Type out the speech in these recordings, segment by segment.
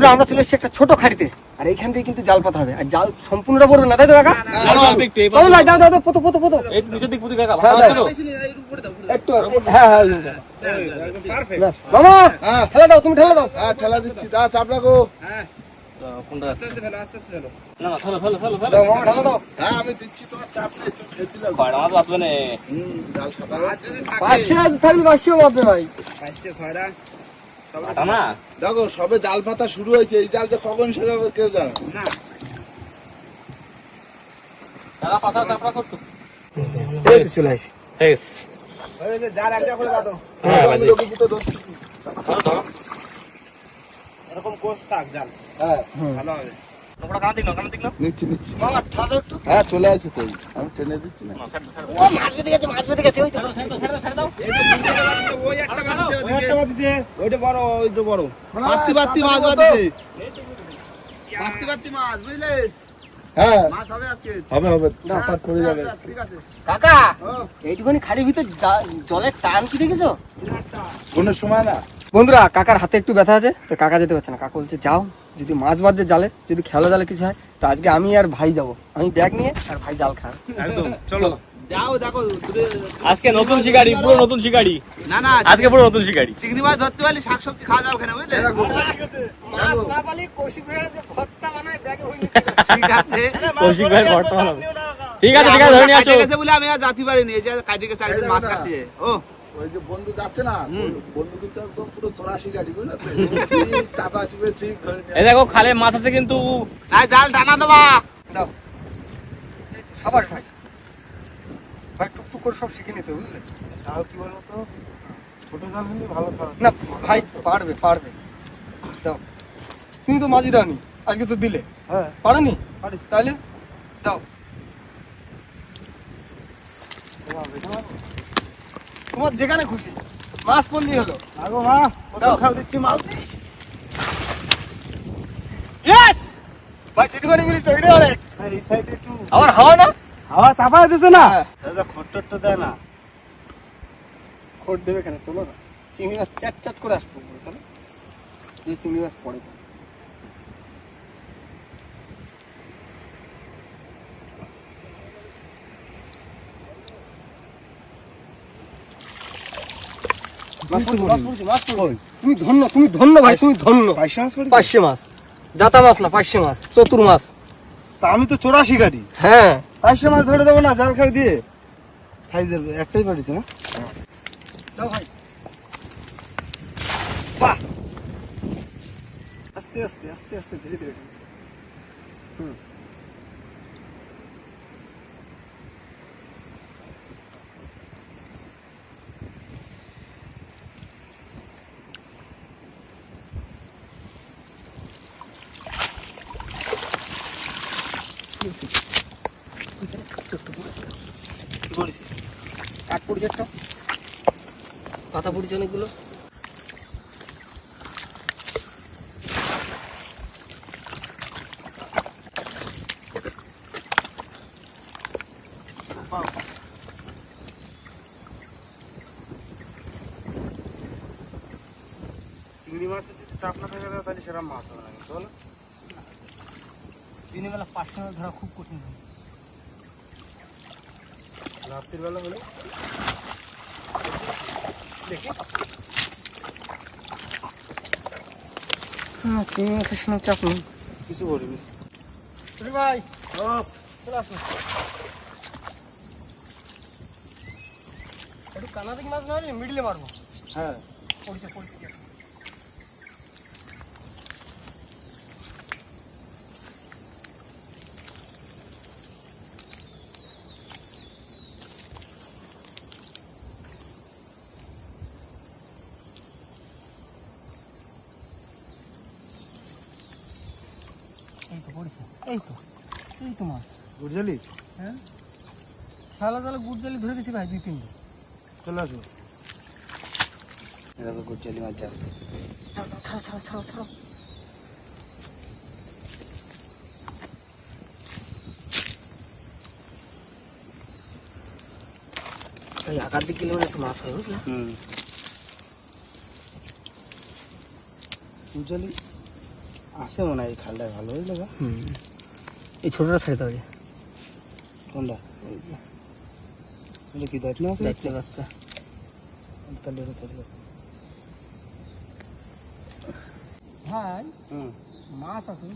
বন্ধুরা আমরা চলে এসেছি একটা ছোট খাড়িতে। আর এইখান থেকে কিন্তু জাল পাতা হবে। আর জাল সম্পূর্ণটা পড়বে না তাই তো কাকা? না, না, দাও দাও দাও দাও পোতো পোতো পোতো। এই নিচের দিক পুঁতি কাকা হ্যাঁ, দাও। একটু হ্যাঁ হ্যাঁ এই যে। ব্যাস। মামা হ্যাঁ। ঠেলা দাও তুমি ঠেলা দাও। হ্যাঁ ঠেলা দিচ্ছি। দা চাপ রাখো। দাও দাও। হ্যাঁ খয়রা পাঁচশো থাকলে পাঁচশো বাদবে না? দেখো সবে জাল পাতা শুরু হয়েছে। এই জাল যে কখন হবে কেউ জানে না। কাকা, পাতা চাপড়া করতো? চলে আসি। হেস। জাল একটা করে দাও হ্যাঁ, বাজি। এরকম কোষ থাক জাল হ্যাঁ। ভালো কানা কানা হ্যাঁ চলে তো আমি টেনে দিচ্ছি না। ওইটা বড় ওইটা বড়। মাছ মাছ বুঝলে? হ্যাঁ। কাকা ও। এইটুখানি খাড়ির ভিতর জলের টান কি দেখেছ? কোনের সময় না। বন্ধুরা কাকার হাতে একটু ব্যথা আছে তো কাকা যেতে পারছে না। কাকা বলছে যাও যদি মাছ বাঁধছে জালে যদি খেলা জালে কিছু হয়। তো আজকে আমি আর ভাই যাব। আমি ব্যাগ নিয়ে আর ভাই জাল একদম, চলো। যাও দেখো আজকে নতুন শিকারি পুরো নতুন শিকারি। না না আজকে পুরো নতুন শিকারি। চিংড়ি মাছ ধরতে পারলে শাকসবজি খাওয়া যাবে ওখানে বুঝলে? মাছ না পালি কষি করে ভর্তা বানায় ব্যাগে হয়ে ঠিক আছে। কৌশিক। ঠিক আছে ঠিক আছে ধরে নিয়ে আসো। বলে আমি আর যাতে পারিনি এই যে কাটে গেছে একদিন মাছ কাটতে ও ওই যে বন্ধু যাচ্ছে না বন্ধু কিন্তু একদম পুরো চড়াশি গাড়ি বুঝলে চাপা চুপে ঠিক ধরে এই দেখো খালে মাছ আছে কিন্তু। না জাল টানা দেবা। দাও। এই তো সাবাস ভাই ভাই টুকটুক করে সব শিখে নিতে বুঝলে? তাও কি বলব তো ছোট জাল হলে ভালো না ভাই পারবে পারবে। দাও। তুমি তো মাঝি রানি আজকে তো দিলে। হ্যাঁ। পারোনি? তাহলে দাও। তোমার যেখানে খুশি। মাছ হলো। আগো মা দাও। খাও দিচ্ছি মাছ। ইয়েস ভাই যেটুখানি মিলিস ওইটা অনেক। এই সাইডে একটু আবার হাওয়া না? হাওয়া দিছে না? হ্যাঁ। দেয় না। খোট দেবে কেন? চলো না। চিংড়ি মাছ চ্যাট চ্যাট করে আসব চলো। যে চিংড়ি মাছ পড়ে মাছ পড়ছে, মাছ পড়ছে, মাছ পড়ছে। তুমি ধন্য তুমি ধন্য ভাই তুমি ধন্য? পাঁচশে মাছ জাতা মাছ। না পাঁচশে মাছ চতুর মাছ। তা আমি তো চোরাশি গাড়ি হ্যাঁ। পাঁচশো মাছ ধরে দেবো না জাল খাই দিয়ে। সাইজের একটাই পাঠিয়েছে না? ভাই। বাহ! আস্তে আস্তে আস্তে আস্তে ধীরে ধীরে। হুম। কাঠ পড়ছে একটা? পাতা পড়ছে অনেকগুলো। চিংড়ি মাছের যদি চাপ না থাকে তাহলে সেরকম মাছ হবে না কিন্তু বলো। দিনের বেলা মাছ ধরা খুব কঠিন হয় বেলা হলে। হ্যাঁ চিংড়ি মাছের সঙ্গে চাপ নেই। কিছু বলবি ছোট ভাই। চলে। আসুন একটু কানাদিক মাছ না মিডলে মারবো। হ্যাঁ। পড়ছে পড়ছে এই তো পড়ছে এই তো এই তো মাছ। বুঝলি হ্যাঁ? শালা জালে গুড় ধরে দিছি ভাই দুই তিনটে চলে আসো। গুচ্ছালি মাছ জাল ছাড়ো ছাড়ো ছাড়ো ছাড়ো। আকার দিক গেলে মানে একটু মাছ হয় বুঝলে? হুম। বুঝলি আসে মনে হয় এই খালটায় ভালো হয়ে যাবে হুম। এই ছোটটা হবে কোনটা? কি দেখ না দেখতে বাচ্চা তাহলে এটা ছেড়ে দাও। ভাই মাছ আছে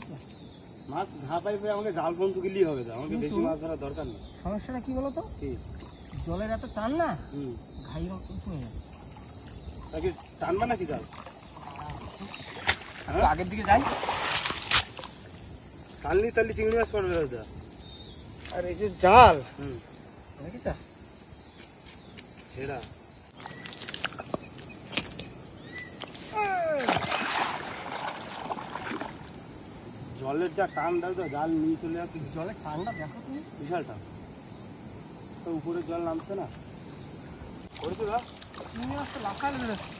মাছ ঘা পাইপে আমাকে জাল বন্ধু গেলেই হবে আমাকে বেশি মাছ ধরার দরকার নেই। সমস্যাটা কি বলতো? কি? জলের এত টান না? হুম। ঘাই তাকে টানবা নাকি জাল একটু আগের দিকে যাই। টানলি টানলি চিংড়ি মাছ পড়বে ওটা আর এই যে জাল হুম জলের যা টান তো জাল নিয়ে চলে যাচ্ছে জলের টানটা দেখো তুমি বিশাল টান তো উপরে জল নামছে না করেছ গা চিংড়ি মাছ তো লাফালে বেরোচ্ছে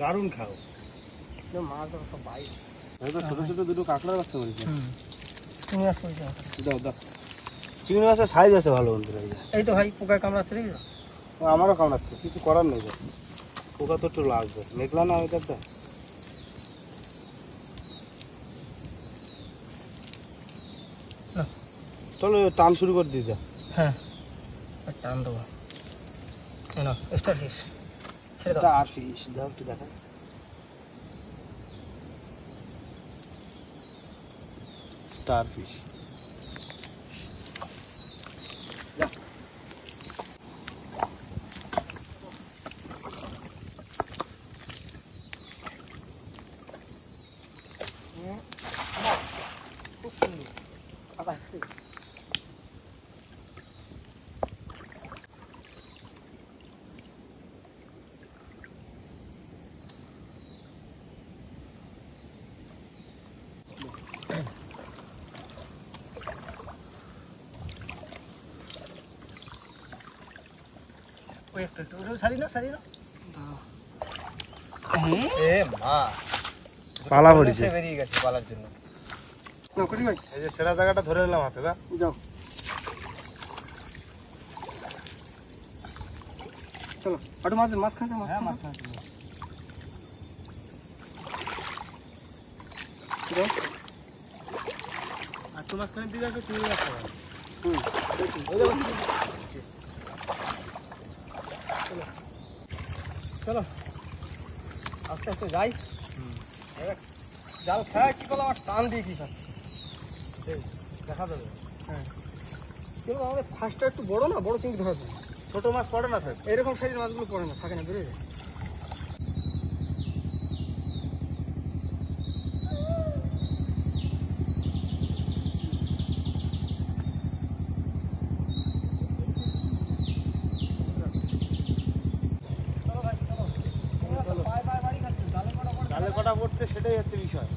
দারুণ খাও। মাছ সব বাইরে। ছোট ছোট দুটো কাঁকড়া বাচ্চা করেছে। চিংড়ি। দাও দাও। মাছের সাইজ আছে ভালো বন্ধুরা এই তো ভাই পোকায় কামড়াচ্ছে আমারও কামড়াচ্ছে কিছু করার নেই পোকা তো একটু লাগবে। মেঘলা না। চলো টান শুরু করে দিতে হ্যাঁ। টান দেবো। এই নাও স্টার ফিস ছেড়ে দাও। আর ফিস দাও একটু দেখা। স্টার ফিশ একটু একটু সারি না সারি না এ মা পালা পড়েছে। বেরিয়ে গেছে পালার জন্য। না ভাই। এই যে সেরা জায়গাটা ধরে নিলাম হাতে না যাও। চলো আটু মাছ মাছ হ্যাঁ মাছ যাও। আর তোমার স্থানে দিকে একটু চিংড়ি হুম ওই যাও চলো চলো। আস্তে আস্তে যাই। জাল খায় কি করলাম আর টান দিয়ে কি খাচ্ছে? দেখা যাবে। হ্যাঁ। কিন্তু আমাদের ফার্স্টটা একটু বড় না বড় কিন্তু ধরা যায়। ছোট মাছ পড়ে না স্যার? এরকম সাইজের মাছগুলো পড়ে না থাকে না বেরিয়ে যায় জালে কটা পড়ছে সেটাই হচ্ছে বিষয়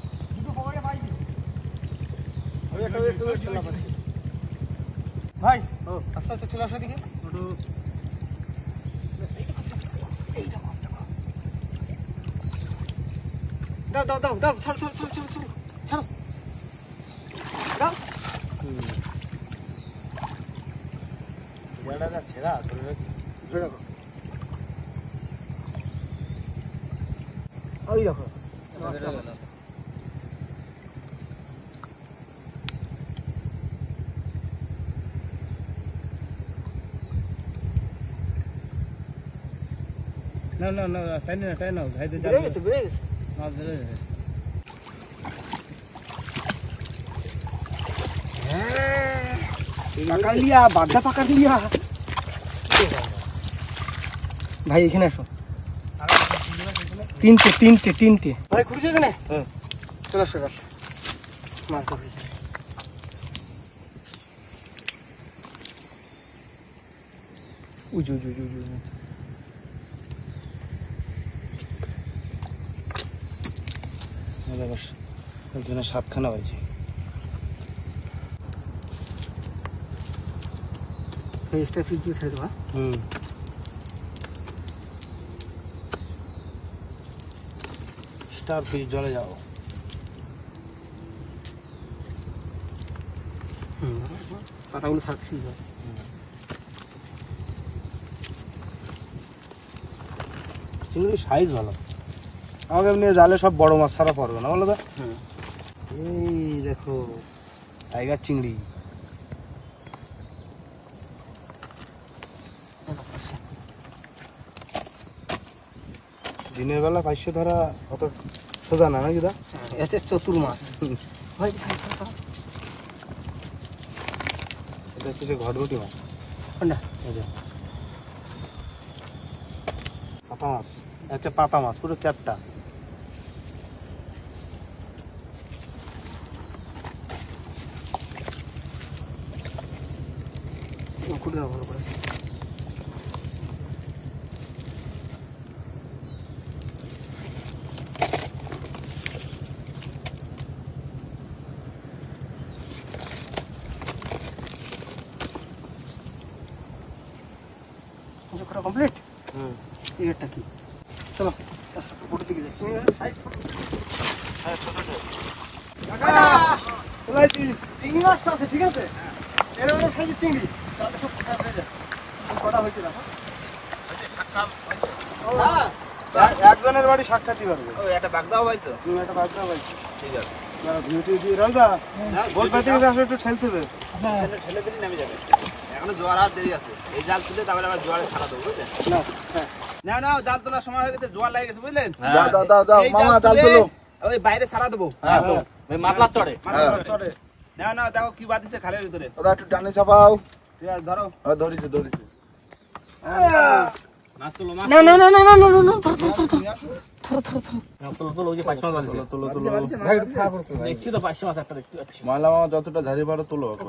আমি একটা ওয়েট ওয়েট চলা পাচ্ছি ভাই আস্তে আস্তে চলে আসো দিকে দাও দাও দাও দাও ছাড় ছাড়ো ছাড়ো দাও জায়গাটা যা ছেঁড়া ধরে রাখি ধরে রাখো ওই দেখো না না না টাইন না টাইন না ভাইদের জাল বেড়ে গেছে বেড়ে গেছে মাছ ধরে যাবে পাকালিয়া বাগদা পাকালিয়া ভাই এখানে আসো তিনটে তিনটে তিনটে ভাই খুঁজছে এখানে হ্যাঁ। চলে আসো এবার। মাছ ধরো উজু উজু উজু উজু দেখো ওইখানে সাতখানা হয়েছে। ছেড়ে দেবো হুম। স্টার জলে যাও। হুম পাতাগুলো থাকছি চিংড়ির সাইজ ভালো। আমাকে এমনি জালে সব বড় মাছ ছাড়া পড়বে না বলো তো। এই দেখো টাইগার চিংড়ি। দিনের বেলা পাইছে ধরা অত সোজা না নাকি দা? এতে চতুর মাছ। এটা হচ্ছে যে ঘটঘটি মাছ? পাতা মাছ। আচ্ছা পাতা মাছ পুরো চারটা খুঁটে দাও ভালো করে। কমপ্লিট হুম। টিকিটটা কি? চলো ফটো দিকে যাচ্ছি হ্যাঁ ছোট চিংড়ি মাছ আছে ঠিক আছে? এরকম সাইজের চিংড়ি। হয়ে হ্যাঁ একজনের বাড়ি সাক্ষাৎই পারবে ও একটা বাগদাও পাইছো? তুমি একটা বাজনা ভাই ঠিক আছে। ভিউটি দিয়ে রাজা। গোল পাতি আসলে একটু ঠেলতে দে ঠেলে- ঠেলে দিলে নেমে যাবে। এখনও জোয়ার হাত দেরি আছে। এই জাল তুলে তারপরে আবার জোয়ারে ছাড়া দেবো বুঝলেন? না হ্যাঁ। না না জাল তোলার সময় হয়ে গেছে জোয়ার লাগে গেছে বুঝলেন? দাও দাও দাও মামা জাল তোলো ওই বাইরে ছাড়া দেবো। হ্যাঁ মাতলার চড়ে। হ্যাঁ। না না দেখো কি বাদিছে খালের ভিতরে। দাদা একটু টানে চাপাও। যতটা তোলো। আচ্ছা,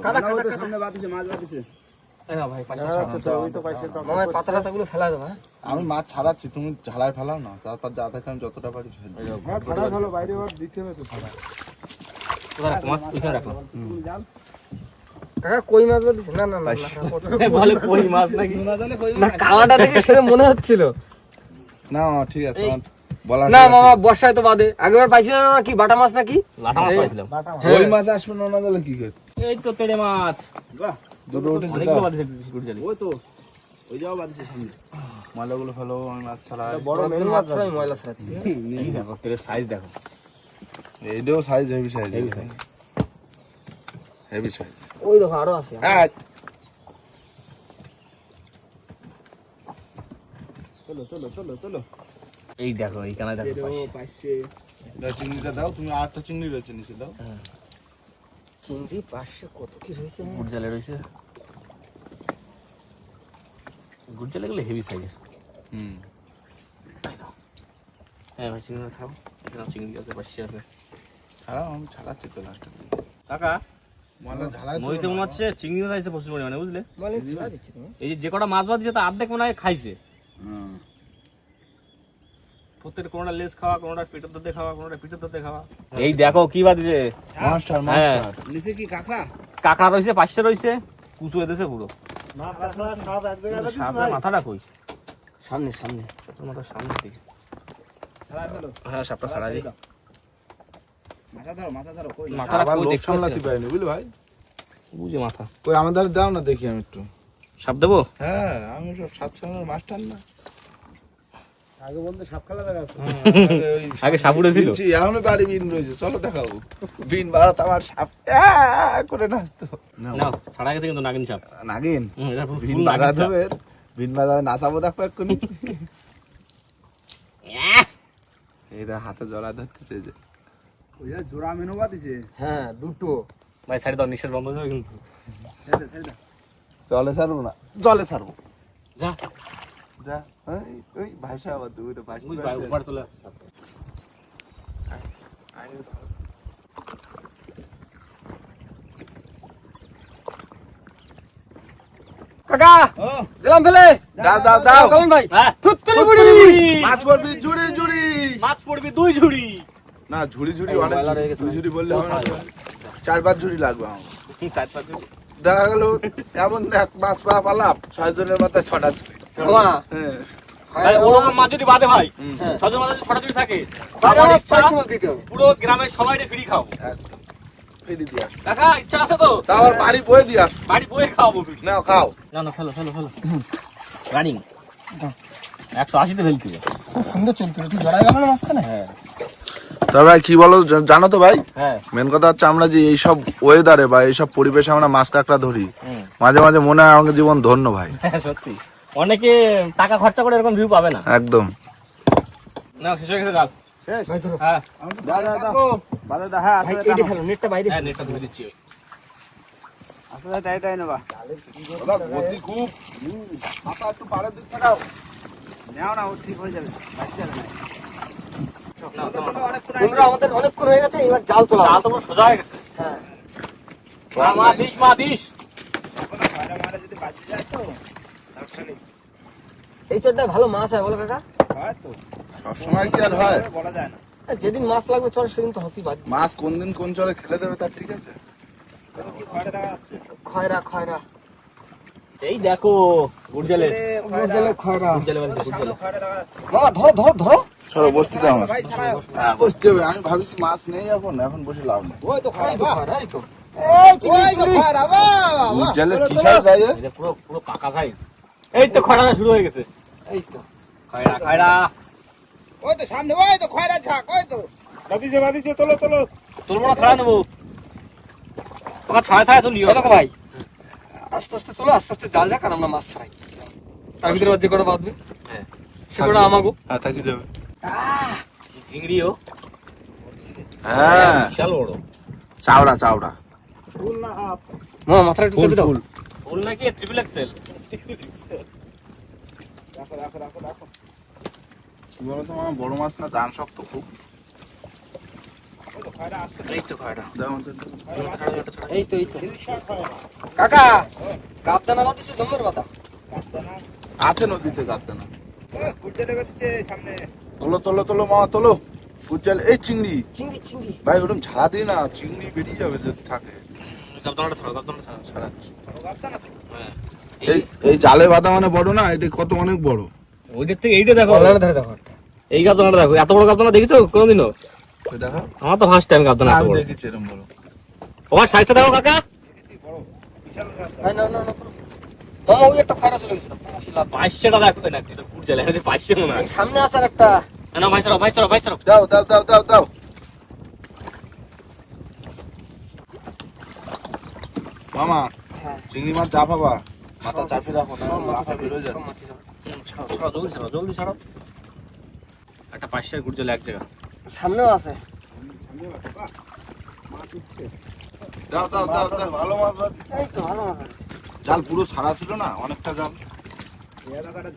আমি মাছ ছাড়াচ্ছি তুমি ঝালাই ফেলাও না। তারপর যা থাকে আমি যতটা পারি মাছ ছাড়া বাইরে দিতে হবে তো ছাড়া কাকা কই মাছ বলছিস না না না না বলে কই মাছ নাকি? না কালাটা দেখে সেটা মনে হচ্ছিল। না ঠিক আছে না মামা বর্ষায় তো বাদে। আগেবার পাইছিল না কি বাটা মাছ নাকি? লাটা মাছ পাইছিলাম। ওই মাছ। আসবে না না কি এই তো তেড়ে মাছ। দুটো উঠেছে অনেকগুলো দাও। বাদ দিয়েছে গুড়ি জালি ওই তো। ওই যাও বাদিছে সামনে। ময়লাগুলো ফেলো আমি মাছ ছাড়াই। বড় মেন মাছ মাছ ছাড়াই। ময়লা ছাড়াচ্ছি এই দেখো তেড়ে সাইজ দেখো। এইটাও size heavy size Heavy size। Heavy size ওই দেখো আরও আছে চলো চলো চলো চলো। এই দেখো এই কানা দেখো পাঁচশো। চিংড়িটা দাও তুমি আটটা চিংড়ি রয়েছে নিচে দাও। চিংড়ি পাশে কত কি হয়েছে গুড় জালে রয়েছে। গুড় জালে গেলে হেভি সাইজের হুম। হ্যাঁ ভাই চিংড়ি খাও। এখানে চিংড়ি আছে পাঁচশো আছে। ছাড়াও আমি ছাড়াচ্ছি তো লাস্টে কাকা ময়লা ঝালাই নদীতে মনে হচ্ছে চিংড়ি মাছ আছে প্রচুর পরিমাণে বুঝলে? মানে ফেলা দিচ্ছি তুমি এই যে যে কটা মাছ বাদ দিয়েছে তা অর্ধেক মনে হয় খাইছে। প্রত্যেকটা কোনোটা লেস খাওয়া কোনোটা পেটের দতে খাওয়া কোনোটা পিঠের দতে খাওয়া। এই দেখো কি বাদিছে মাস্টার হ্যাঁ। মাস্টার। নিচে কি কাঁকড়া? কাঁকড়া রয়েছে পাঁচটা রয়েছে কুচু এদেছে পুরো। মাছ ছাড়া সব এক জায়গায় রাখিস সাপের মাথাটা কই? সামনে সামনে। সাপের সামনে দিকে। হ্যাঁ সাপটা ছাড়া দিই মাথা ধরো মাথা ধরো কই? মাথাটা আবার লোক সামলাতে পারিনি বুঝলি ভাই? বুঝে মাথা। কই আমাদের দাও না দেখি আমি একটু। সাপ দেবো? হ্যাঁ আমি সব মাস্টার না। আগে বলতে সাপ খেলা দেখা আগে সাপ উড়েছিল? এখনও বাড়ি বিন রয়েছে। চলো দেখাবো বিন বাড়াতে আমার সাপ। আহ করে নাচতো। না ছাড়া গেছে কিন্তু নাগিন সাপ। নাগিন? হুম, এটা পুরো বিন। দেবে নাচাবো দেখো এক্ষুনি। এইটা হাতে জড়া ধরতেছে যে। জোড়া হ্যাঁ দুটো। ভাই সাইড দাও নিঃশ্বাস বন্ধ হয়ে কিন্তু। ছেড়ে দে, ছেড়ে দে। জলে ছাড়বো না? জলে ছাড়বো। যা। যা ওই ওই আবার দুটো বুঝ ভাই উপর চলে আসছে। কাকা দিলাম ফেলে। দাও। দাও দাও ভাই। হ্যাঁ। বুড়ি মাছ পড়বি ঝুড়ি মাছ পড়বে দুই ঝুড়ি। না ঝুড়ি ঝুড়ি অনেক ঝুড়ি বললে হবে না চার পাঁচ ঝুড়ি লাগবে আমার। চার পাঁচ ঝুড়ি? দেখা গেল এমন এক মাছ পা পালাম ছয় জনের মাথায় ছটা চুরি হ্যাঁ। ভাই, ওরকম মাছ যদি বাদে ভাই ছজন মাছ ছটা থাকে পুরো গ্রামের সবাই ফ্রি খাও একদম দিয়ে আস ইচ্ছা আছে তো? বাড়ি বয়ে দিয়ে আস বাড়ি বয়ে খাওয়াবো। খাও। না না ফেলো ফেলো ফেলো। রানিং। একশো আশিতে ফেলতে খুব সুন্দর তুই গেল না মাঝখানে? হ্যাঁ। তা ভাই কি বলো জানো তো ভাই? হ্যাঁ। মেন কথা হচ্ছে আমরা যে এইসব ওয়েদারে বা এইসব পরিবেশে আমরা মাছ কাঁকড়া ধরি মাঝে মাঝে মনে হয় আমাকে জীবন ধন্য ভাই। হ্যাঁ, সত্যি। অনেকে টাকা খরচা করে এরকম ভিউ পাবে না। একদম। না শেষ হয়ে গেছে জাল হ্যাঁ। এইটা ফেলো নেটটা বাইরে। হ্যাঁ নেটটা ধরে দিচ্ছি গতি খুব মাথা একটু পাড়ের দিক থাকাও বন্ধুরা আমাদের অনেকক্ষণ হয়ে গেছে এবার জাল তোলা জাল তো সোজা হয়ে গেছে। হ্যাঁ। মা দিস মা দিস। এই ভালো মাছ হয় বলো কাকা। সবসময় কি আর হয়? যেদিন মাছ লাগবে চল সেদিন তো হতেই পারে। মাছ কোন দিন কোন চলে খেলে দেবে তার ঠিক আছে। খয়রা খয়রা। এই দেখো গুড়জালে গর্জালে খয়রা। গুড়জালে বলছে গুড়জালে মামা ধরো ধরো ধরো। চলো বসতে দাও আমার হ্যাঁ বসতে হবে। আমি ভাবিছি মাছ নেই এখন এখন বসে লাভ নেই। এই তো খয়রা তো পুরো পাকা এই তো খয়রা শুরু হয়ে গেছে। এই তো। খয়রা খয়রা। ওই তো সামনে ওই তো খয়রা ঝাঁক ওই তো। বাদিছে বাদিছে তোলো তোলো। তুলবো না ছাড়া নেব। তোমার ছাড়া ছাড়া তুলিও এই দেখো ভাই। আস্তে আস্তে তোলো আস্তে আস্তে জাল যাক আর আমরা মাছ ছাড়াই। তার ভিতরে যে কটা বাঁধবে হ্যাঁ। সে কটা আমাগো। হ্যাঁ থাকি যাবে। চিংড়িও। হ্যাঁ। বিশাল বড়। চাওড়া চাওড়া। ফুল না হাফ? মামা মাথাটা একটু চেপে দাও। ফুল। নাকি ট্রিপল এক্সেল রাখো রাখো রাখো রাখো। কি বলতো আমার বড় মাছ না দান শক্ত খুব। কাকা বাঁধিছে বাতা আছে নদীতে কাটতে না ওই গুড্ডে লেগে দিচ্ছে সামনে। তোলো তোলো তোলো মামা তোলো। গুজ্জাল এই চিংড়ি। চিংড়ি চিংড়ি। ভাই ওরকম ছাড়া দিই না চিংড়ি বেরিয়ে যাবে যদি থাকে। হ্যাঁ। এই এই জালে বাঁধা মানে বড় না? এটা কত অনেক বড়? ওইটার থেকে এইটা দেখো। দেখো এই গাবদানাটা দেখো। এত বড় গাবদানা দেখেছ কোনোদিনও? দেখো আমার তো ফার্স্ট টাইম গাবদানা এত বড়। দেখেছি এরকম বড়। তোমার সাইজটা দেখো কাকা। বড় বিশাল না না না। মামা ওই একটা চলে গেছে না এটা জ্বালে মনে হয়। সামনে আছে একটা না, ভাই চলো ভাই চলো ভাই চলো দাও দাও দাও দাও দাও। মামা হ্যাঁ। চিংড়ি মাছ চা পাবা মাথা চাপে রাখো না মাথা যাবে। ছাড়ো জলদি ছাড়ো জলদি ছাড়ো। একটা পাঁচশোর গুড় জ্বালে এক জায়গা। সামনেও আছে। দাও দাও দাও দাও। ভালো মাছ এই তো ভালো মাছ আছে। জাল পুরো সারা ছিল না অনেকটা জাল। এলাকাটা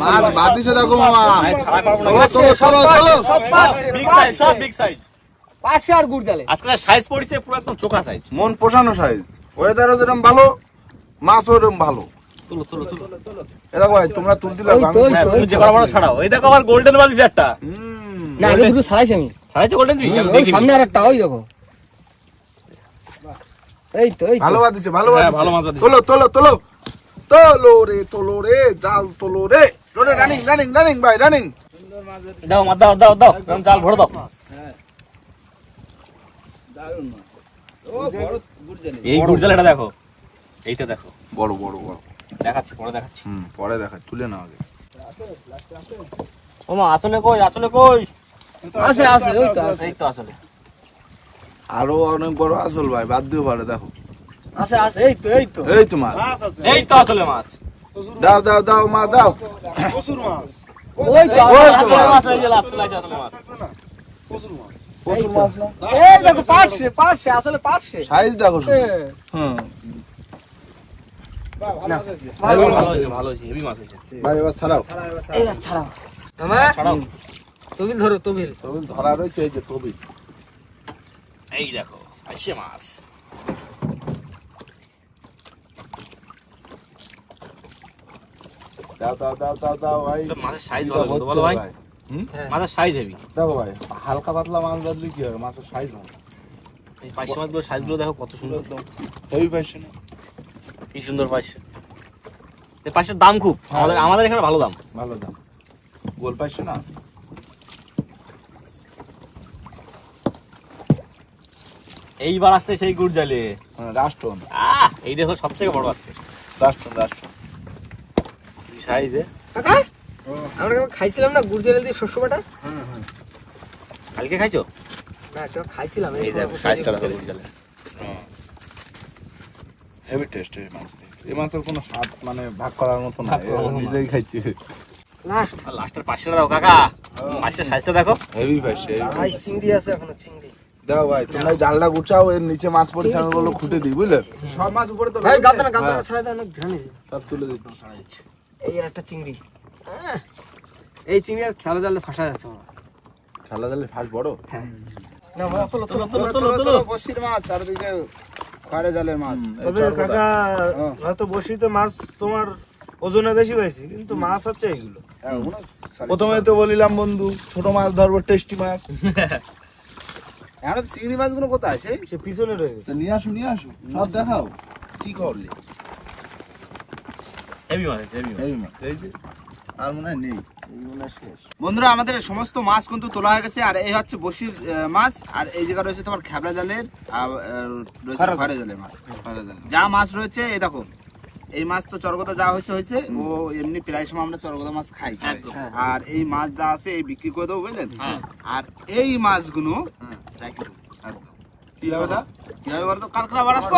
মাছ মাছ দিছে মন পোষানো সাইজ ওয়েদারও যেরকম ভালো মাছও এরকম ভালো। তুলো তুলো তুলো। ভাই তোমরা তুলতে হ্যাঁ তো, তুমি ওই যে তো। বড় ছাড়াও। এই দেখো আবার গোল্ডেন বাজিছে একটা না আগে দুটো ছাড়াইছি আমি। ছাড়াইছে গোল্ডেন ফিশ হুম, সামনে আর ওই দেখো। এই তো এই ভালো বাদিছে ভালো হ্যাঁ, ভালো মাছ বাঁধিছে। তোলো তোলো তোলো। তোলো রে তোলো রে জাল তোলো রে। রোডে রানিং রানিং রানিং ভাই রানিং সুন্দর মাছ ধরতে দাও মাছ দাও দাও। দাও জাল ভরে দাও। দারুণ মাছ। ও বড় গুড্ডে এই গুড় দেখো। এইটা দেখো। বড় বড় বড়। দেখাচ্ছি পরে দেখাচ্ছি। হুম পরে দেখা তুলে নাও আগে। ও মা আসলে কই আসলে কই? আছে আছে ওই তো আছে এই তো আসলে। আরও অনেক বড় আসল ভাই বাদ দিও পারে দেখো। আছে আছে এই তো এই তো। এই তো মাছ। এই তো আসলে মাছ। দাও দাও দাও মা দাও। প্রচুর মাছ। ওই তো ওই আছে, মাছ। এই যে লাস্ট লাইট আসলে মাছ থাকবে না? প্রচুর মাছ। প্রচুর মাছ না? এই দেখো পারছে পারছে আসলে পারছে সাইজ দেখো হ্যাঁ। হুম। ভালো। মাছ আছে ভালো ভালো হয়েছে ভালো হয়েছে হেভি মাছ হয়েছে। ভাই এবার ছাড়াও। এবার এই সারা না ছাড়াও। মামা ছাড়াও তবিল ধরো তবিল। তবিল ধরা রয়েছে এই যে তবিল। এই দেখো আসছে মাছ। দাও দাও দাও দাও দাও ভাই। মাছের সাইজ ভালো বলো ভাই। ভাই মাছের সাইজ হেভি দেখো ভাই হালকা পাতলা মাছ বাদলে কি হবে মাছের সাইজ ভালো এই পাইসে মাছগুলোর সাইজগুলো দেখো কত সুন্দর। হেভি পাইছে না কি সুন্দর পাইছে। এই পাইসের দাম খুব। আমাদের আমাদের এখানে ভালো দাম। ভালো দাম। গোল পাইছে না? এইবার আসছে সেই গুড় জালে হ্যাঁ রাষ্ট্রন। আহ এই দেখো সব থেকে বড় আজকে। রাষ্ট্রন রাষ্ট্রন। সাইজে কাকা আমরা খাইছিলাম না গুড় জেলে দিয়ে শস্য বাটা? কালকে খাইছো? না কেউ খাইছিলাম এই দেখো সাইজটা গুড় জালে হেভি টেস্ট এই মাছ এই মাছের কোনো স্বাদ মানে ভাগ করার মতো না। নিজেই খাইছি লাস্টের পাঁচশো দাও কাকা সাইজটা দেখো হেভি পাইছে ভাই চিংড়ি আছে এখনও চিংড়ি দাও ভাই তোমরা জালটা গুছাও এর নিচে মাছ পড়েছে আমি বলল খুঁটে দিই বুঝলে সব মাছ উপরে তো ভাই গাদা না গাদা ছাড়া দাও অনেক ধ্যান সব তুলে দিচ্ছি এই একটা চিংড়ি আহ, এই চিংড়ি আর খেলা জালে ফাঁসা যাচ্ছে খেলা জালে ফাঁস বড় হ্যাঁ না তোলো তোলো তোলো, হ্যাঁ, তোলো, তোলো, তোলো। বসির মাছ আর খড়ে জালের মাছ। তবে কাকা হ্যাঁ। হয়তো বসিতে মাছ তোমার ওজনে বেশি পাইছি কিন্তু মাছ হচ্ছে এগুলো হ্যাঁ। প্রথমে তো বলিলাম বন্ধু ছোট মাছ ধরবো টেস্টি মাছ। এখন চিংড়ি মাছগুলো কোথায়? আছে সে পিছনে রয়ে গেছে। নিয়ে আসো নিয়ে আসো। সব দেখাও। কি করলি? হেভি মাছ হেভি মাছ এই যে। আর মনে হয় নেই। এই মনে হয় শেষ। বন্ধুরা আমাদের সমস্ত মাছ কিন্তু তোলা হয়ে গেছে আর এই হচ্ছে বসির মাছ আর এই জায়গা রয়েছে তোমার খেবলা জালের আর রয়েছে খড়ে জালের মাছ। যা মাছ রয়েছে এই দেখো এই মাছ তো চরগদা যা হয়েছে হয়েছে ও এমনি প্রায় সময় আমরা চরগদা মাছ খাই। আর এই মাছ যা আছে এই বিক্রি করে দেবো বুঝলেন? হ্যাঁ। আর এই মাছগুলো রেখে দেবো। কি হবে দা? কীভাবে বলতো কালকে আবার আসব।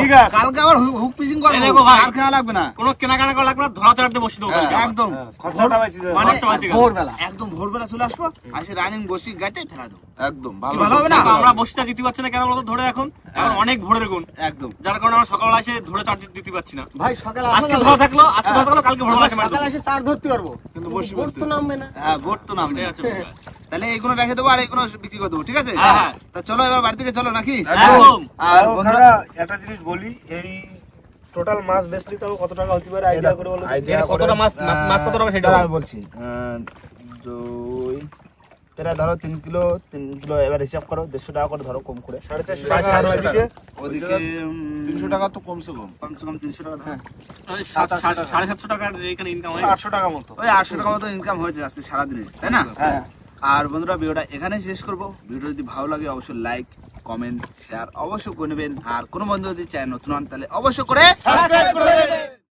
ঠিক আছে। কালকে আবার হুক পিসিং করব। দেখো ভাই। আর কেনা লাগবে না। কোনো কেনাকাটা করা লাগবে না ধরা চালাতে বসে দেবো একদম। খরচাটা পাইছি মানে খরচা পাইছি কালকে। ভোরবেলা। একদম ভোরবেলা চলে আসব আসে রানিং বসি গাইতে ফেলা দেবো। একদম ভালো ভালো হবে না? আমরা বসিটা দিতে পারছি না কেন বলতো? ধরে এখন কারণ অনেক ভোরের গুণ। একদম। যার কারণে আমরা সকালবেলা এসে ধরে চার দিতে পারছি না। ভাই সকালে আজকে ধরা থাকল আজকে ধরা থাকল কালকে ভোরবেলা এসে মারবো। চার ধরতে পারব। কিন্তু বসি ভোর নামবে না। হ্যাঁ ভোট তো নাম এটাই হচ্ছে বিষয়। তাহলে এইগুলো রেখে দেবো আর এইগুলো বিক্রি করে দেবো ঠিক আছে? হ্যাঁ, হ্যাঁ। তা চলো এবার বাড়ি থেকে চলো নাকি? আর বন্ধুরা একটা জিনিস বলি এই টোটাল মাছ বেচলি তাও কত টাকা হতে পারে? আইডিয়া করে বলো আইডিয়া কতটা মাছ- মা- মাছ কতটা হবে সেটা আমি বলছি। দুই প্রায় ধরো তিন কিলো তিন কিলো এবার হিসাব করো দেড়শো টাকা করে ধরো কম করে। সাড়ে চারশো টাকা ওদিকে? তিনশো টাকা তো কমসে কম। কমসে কম তিনশো টাকা সাড়ে সাতশো টাকার এখানে ইনকাম হয়। আটশো টাকা মতো। ওই আটশো টাকা মতো ইনকাম হয়েছে আজকে সারাদিনে তাই না? হ্যাঁ। আর বন্ধুরা, ভিডিওটা এখানেই শেষ করব ভিডিও যদি ভালো লাগে, অবশ্যই লাইক কমেন্ট শেয়ার অবশ্যই করে নেবেন আর কোনো বন্ধু যদি চায় নতুন হন, তাহলে অবশ্যই করে।